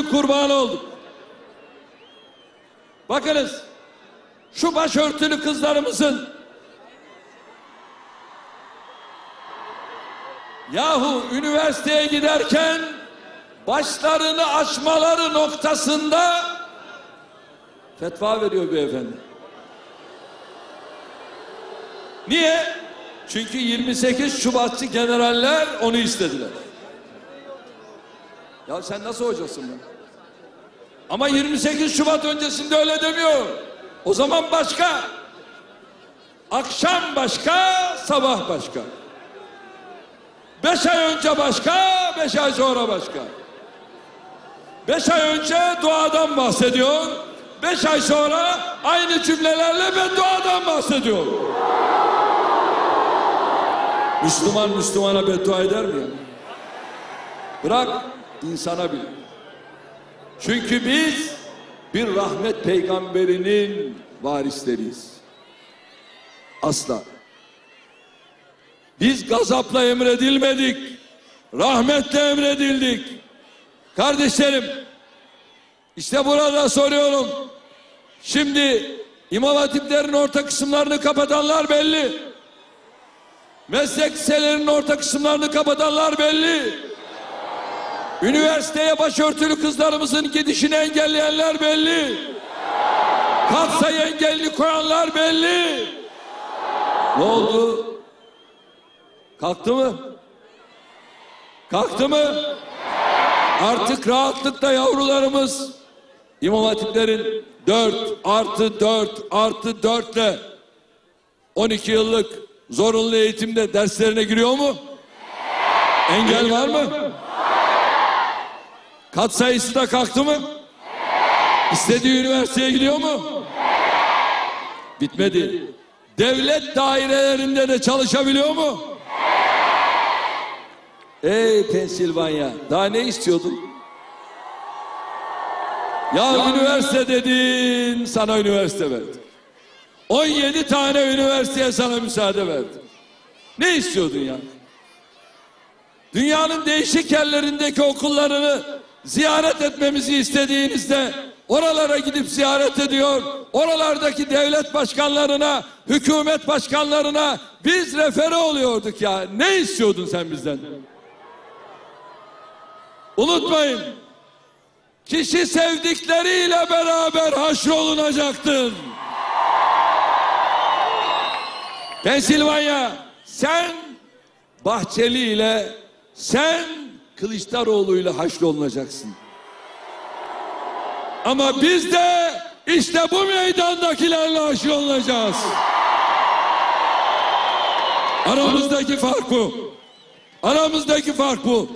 örtümüzün kurbanı olduk. Bakınız şu başörtülü kızlarımızın yahu üniversiteye giderken başlarını açmaları noktasında fetva veriyor beyefendi. Niye? Çünkü 28 Şubatçı generaller onu istediler. Ya sen nasıl hocasın be? Ama 28 Şubat öncesinde öyle demiyor. O zaman başka. Akşam başka, sabah başka. Beş ay önce başka, beş ay sonra başka. Beş ay önce duadan bahsediyor. Beş ay sonra aynı cümlelerle ben duadan bahsediyorum. Müslüman Müslümana beddua eder mi? Bırak insana bile. Çünkü biz bir rahmet peygamberinin varisleriyiz. Asla. Biz gazapla emredilmedik. Rahmetle emredildik. Kardeşlerim, işte burada soruyorum. Şimdi İmam Hatiplerin orta kısımlarını kapatanlar belli. Meslek liselerinin orta kısımlarını kapatanlar belli. Üniversiteye başörtülü kızlarımızın gidişini engelleyenler belli. Katsayı engelli koyanlar belli. Ne oldu? Kalktı mı? Kalktı mı? Artık rahatlıkla yavrularımız İmam Hatiplerin 4 artı 4 artı 4 ile 12 yıllık zorunlu eğitimde derslerine giriyor mu? Engel var mı? Kat sayısı da kalktı mı? İstediği üniversiteye gidiyor mu? Bitmedi. Devlet dairelerinde de çalışabiliyor mu? Ey Pensilvanya, daha ne istiyordun? Ya üniversite dedin, sana üniversite verdim. 17 tane üniversiteye sana müsaade verdim. Ne istiyordun ya? Dünyanın değişik yerlerindeki okullarını ziyaret etmemizi istediğinizde oralara gidip ziyaret ediyor. Oralardaki devlet başkanlarına, hükümet başkanlarına biz refere oluyorduk ya. Ne istiyordun sen bizden? Unutmayın. Kişi sevdikleriyle beraber haşrolunacaktır. Pensilvanya sen Bahçeli ile sen Kılıçdaroğlu ile haşrolunacaksın. Ama biz de işte bu meydandakilerle haşrolunacağız. Aramızdaki fark bu. Aramızdaki fark bu.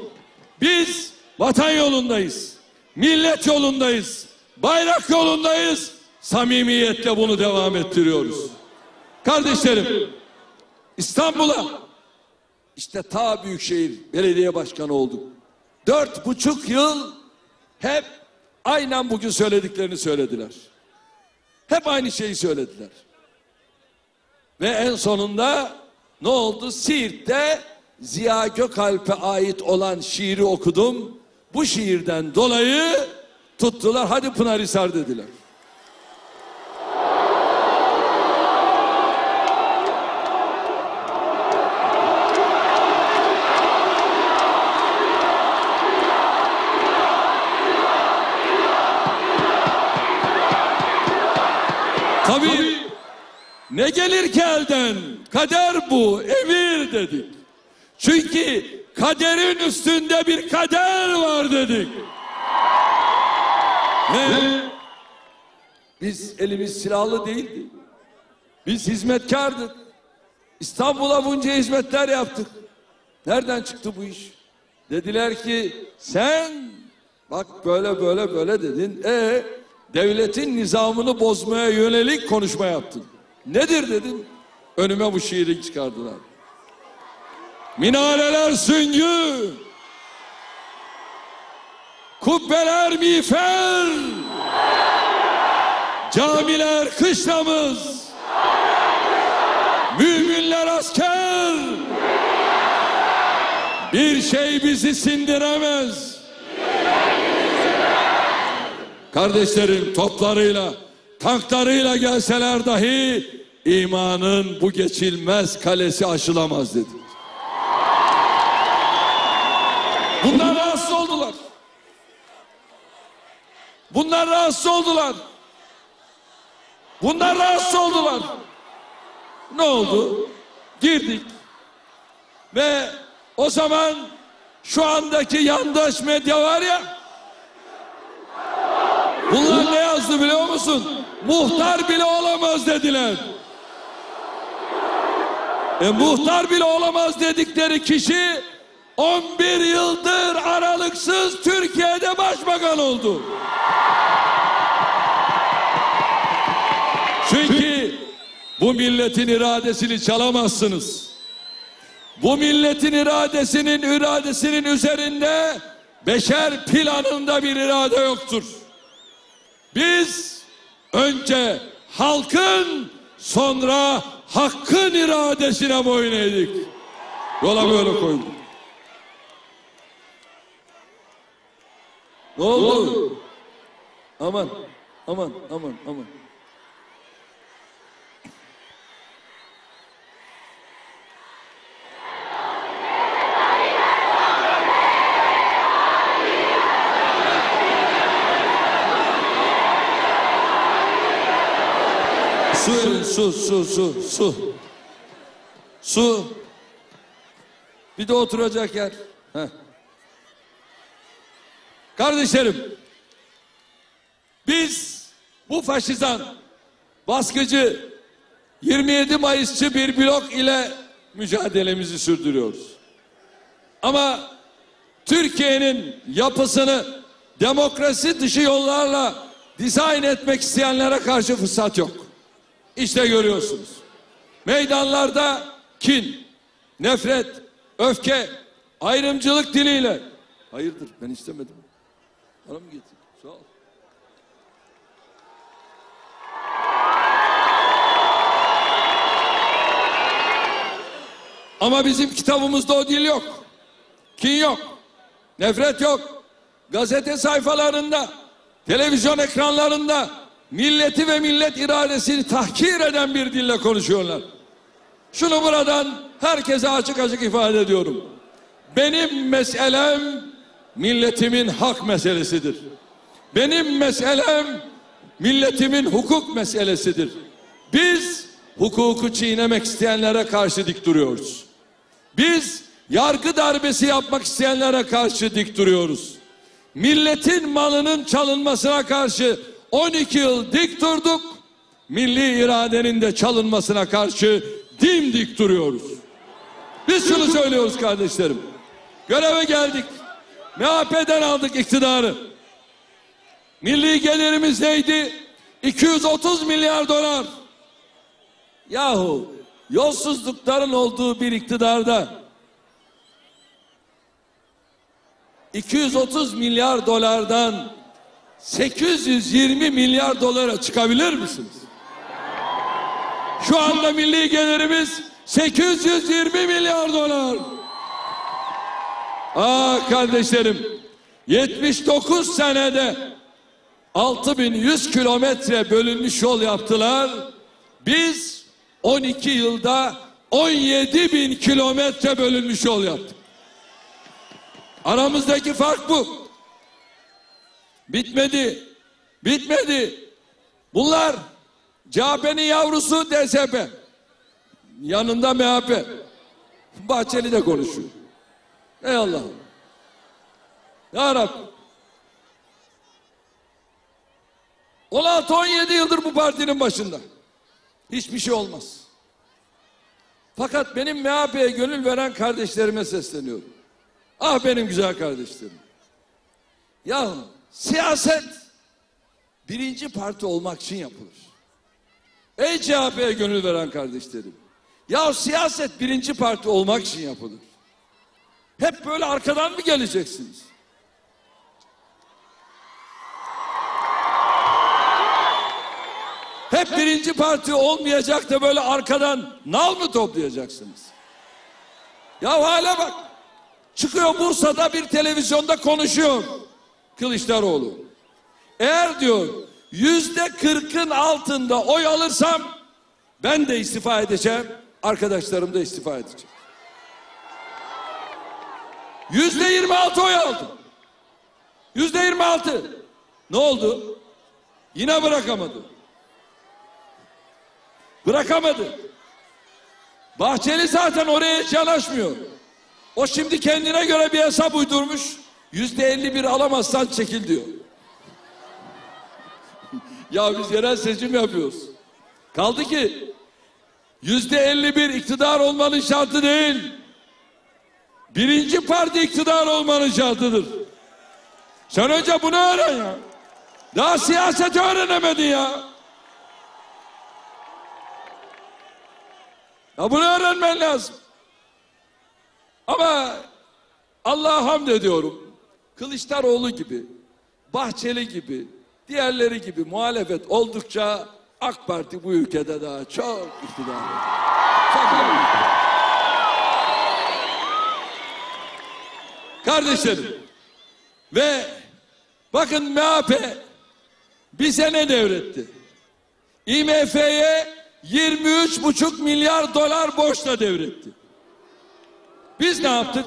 Biz vatan yolundayız. Millet yolundayız. Bayrak yolundayız. Samimiyetle bunu devam ettiriyoruz. Kardeşlerim İstanbul'a işte ta Büyükşehir Belediye Başkanı olduk. Dört buçuk yıl hep aynen bugün söylediklerini söylediler. Hep aynı şeyi söylediler. Ve en sonunda ne oldu? Siirt'te Ziya Gökalp'e ait olan şiiri okudum. Bu şiirden dolayı tuttular hadi Pınarhisar dediler. Tabii ne gelir ki elden? Kader bu, emir dedik. Çünkü kaderin üstünde bir kader var dedik. Ve biz elimiz silahlı değildi. Biz hizmetkardık. İstanbul'a bunca hizmetler yaptık. Nereden çıktı bu iş? Dediler ki sen bak böyle böyle böyle dedin. E devletin nizamını bozmaya yönelik konuşma yaptın. Nedir dedim. Önüme bu şiiri çıkardılar. Minareler süngü. Kubbeler miğfer. Camiler kışlamız. Müminler asker. Bir şey bizi sindiremez. Kardeşlerim toplarıyla, tanklarıyla gelseler dahi imanın bu geçilmez kalesi aşılamaz dedi. Bunlar rahatsız oldular. Bunlar rahatsız oldular. Bunlar rahatsız oldular. Ne oldu? Girdik. Ve o zaman şu andaki yandaş medya var ya Bunlar ne yazdı biliyor musun? Muhtar bile olamaz dediler. E, muhtar bile olamaz dedikleri kişi 11 yıldır aralıksız Türkiye'de başbakan oldu. Çünkü bu milletin iradesini çalamazsınız. Bu milletin iradesinin iradesinin üzerinde beşer planında bir irade yoktur. Biz önce halkın sonra hakkın iradesine boyun eğdik. Yola böyle koyduk. Ne oldu? Aman, aman, aman, aman. Su verin, su, su, su, su. Su. Bir de oturacak yer. Heh. Kardeşlerim, biz bu faşizan, baskıcı, 27 Mayısçı bir blok ile mücadelemizi sürdürüyoruz. Ama Türkiye'nin yapısını demokrasi dışı yollarla dizayn etmek isteyenlere karşı fırsat yok. İşte görüyorsunuz. Meydanlarda kin, nefret, öfke, ayrımcılık diliyle. Hayırdır ben istemedim. Bana mı getirdin? Sağ ol. Ama bizim kitabımızda o dil yok. Kin yok. Nefret yok. Gazete sayfalarında, televizyon ekranlarında milleti ve millet iradesini tahkir eden bir dille konuşuyorlar. Şunu buradan herkese açık açık ifade ediyorum. Benim meselem milletimin hak meselesidir. Benim meselem milletimin hukuk meselesidir. Biz hukuku çiğnemek isteyenlere karşı dik duruyoruz. Biz yargı darbesi yapmak isteyenlere karşı dik duruyoruz. Milletin malının çalınmasına karşı 12 yıl dik durduk. Milli iradenin de çalınmasına karşı dimdik duruyoruz. Biz şunu söylüyoruz kardeşlerim. Göreve geldik. MHP'den aldık iktidarı. Milli gelirimiz neydi? 230 milyar dolar. Yahu yolsuzlukların olduğu bir iktidarda 230 milyar dolardan 820 milyar dolara çıkabilir misiniz? Şu anda milli gelirimiz 820 milyar dolar. Aa kardeşlerim 79 senede 6100 kilometre bölünmüş yol yaptılar. Biz 12 yılda 17 bin kilometre bölünmüş yol yaptık. Aramızdaki fark bu. Bitmedi. Bitmedi. Bunlar CHP'nin yavrusu DSP. Yanında MHP. Bahçeli de konuşuyor. Ey Allah'ım. Ya Rabbi. 16-17 yıldır bu partinin başında. Hiçbir şey olmaz. Fakat benim MHP'ye gönül veren kardeşlerime sesleniyorum. Ah benim güzel kardeşlerim. Ya siyaset birinci parti olmak için yapılır. Ey CHP'ye gönül veren kardeşlerim. Ya siyaset birinci parti olmak için yapılır. Hep böyle arkadan mı geleceksiniz? Hep birinci parti olmayacak da böyle arkadan nal mı toplayacaksınız? Ya hale bak. Çıkıyor Bursa'da bir televizyonda konuşuyor Kılıçdaroğlu. Eğer diyor yüzde kırkın altında oy alırsam ben de istifa edeceğim. Arkadaşlarım da istifa edecek. Yüzde yirmi altı oy aldım. Yüzde yirmi altı. Ne oldu? Yine bırakamadı. Bırakamadı. Bahçeli zaten oraya hiç yanaşmıyor. O şimdi kendine göre bir hesap uydurmuş. Yüzde elli bir alamazsan çekil diyor. ya biz yerel seçim yapıyoruz. Kaldı ki yüzde elli bir iktidar olmanın şartı değil. Birinci parti iktidar olmanın şartıdır. Sen önce bunu öğren ya. Daha siyaseti öğrenemedin ya. Ya bunu öğrenmen lazım. Ama Allah'a hamd ediyorum. Kılıçdaroğlu gibi, Bahçeli gibi, diğerleri gibi muhalefet oldukça AK Parti bu ülkede daha çok iktidar. Kardeşlerim ve bakın MHP bize ne devretti? IMF'ye 23,5 milyar dolar borçla devretti. Biz ne yaptık?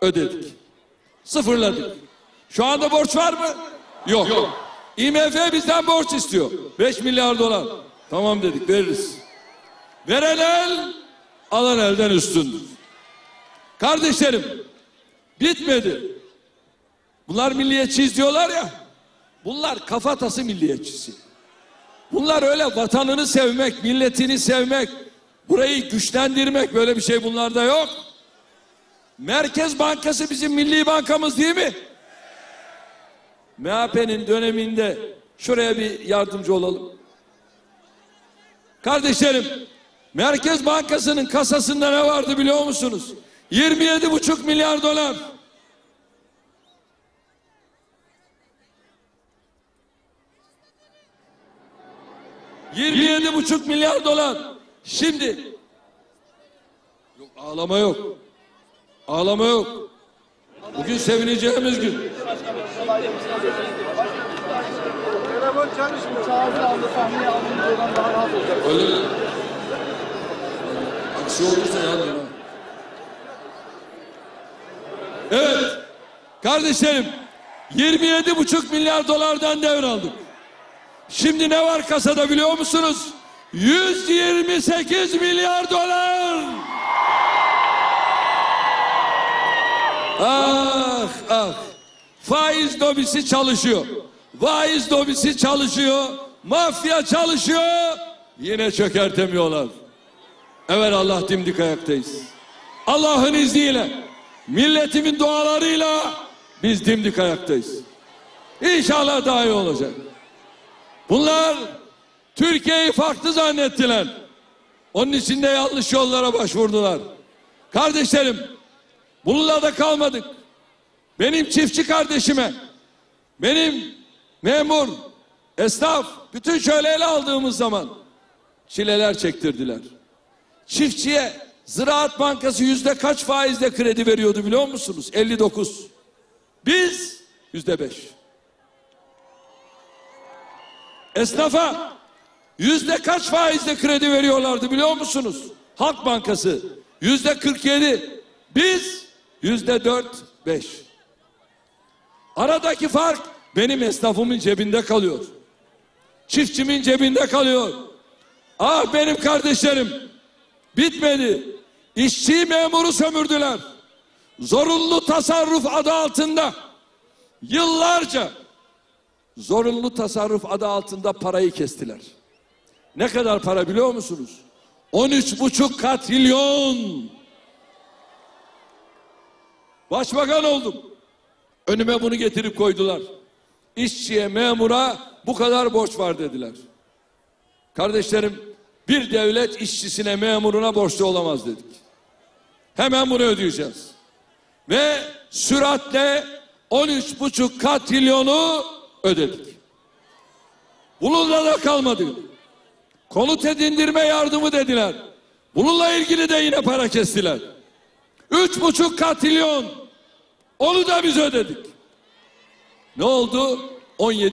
Ödedik. Sıfırladık. Şu anda borç var mı? Yok. IMF bizden borç istiyor. 5 milyar dolar. Tamam dedik veririz. Veren el alan elden üstündür. Kardeşlerim bitmedi. Bunlar milliyetçiyiz diyorlar ya. Bunlar kafatası milliyetçisi. Bunlar öyle vatanını sevmek, milletini sevmek, burayı güçlendirmek böyle bir şey bunlarda yok. Merkez Bankası bizim milli bankamız değil mi? MHP'nin döneminde şuraya bir yardımcı olalım. Kardeşlerim, Merkez Bankası'nın kasasında ne vardı biliyor musunuz? 27,5 milyar dolar. Yirmi yedi buçuk milyar dolar. Şimdi yok ağlama yok. Ağlama yok. Bugün sevineceğimiz gün. Öyle mi? Aksi olursa yandır ha. Evet. Kardeşlerim 27 buçuk milyar dolardan devraldık. Şimdi ne var kasada biliyor musunuz? 128 milyar dolar. Ah ah. Faiz lobisi çalışıyor. Faiz lobisi çalışıyor. Mafya çalışıyor. Yine çökertemiyorlar. Evet Allah dimdik ayaktayız. Allah'ın izniyle, milletimin dualarıyla biz dimdik ayaktayız. İnşallah daha iyi olacak. Bunlar Türkiye'yi farklı zannettiler. Onun için de yanlış yollara başvurdular. Kardeşlerim, bununla da kalmadık. Benim çiftçi kardeşime, benim memur, esnaf, bütün şöyle ele aldığımız zaman çileler çektirdiler. Çiftçiye Ziraat Bankası yüzde kaç faizle kredi veriyordu biliyor musunuz? 59. Biz yüzde beş. Esnafa yüzde kaç faizle kredi veriyorlardı biliyor musunuz? Halk Bankası yüzde 47. Biz yüzde dört beş. Aradaki fark benim esnafımın cebinde kalıyor. Çiftçimin cebinde kalıyor. Ah benim kardeşlerim bitmedi. İşçi memuru sömürdüler. Zorunlu tasarruf adı altında yıllarca zorunlu tasarruf adı altında parayı kestiler. Ne kadar para biliyor musunuz? 13 buçuk katrilyon. Başbakan oldum. Önüme bunu getirip koydular. İşçiye, memura bu kadar borç var dediler. Kardeşlerim bir devlet işçisine, memuruna borçlu olamaz dedik. Hemen bunu ödeyeceğiz. Ve süratle 13 buçuk katrilyonu ödedik. Bununla da kalmadı. Konut edindirme yardımı dediler. Bununla ilgili de yine para kestiler. Üç buçuk katrilyon. Onu da biz ödedik. Ne oldu? 17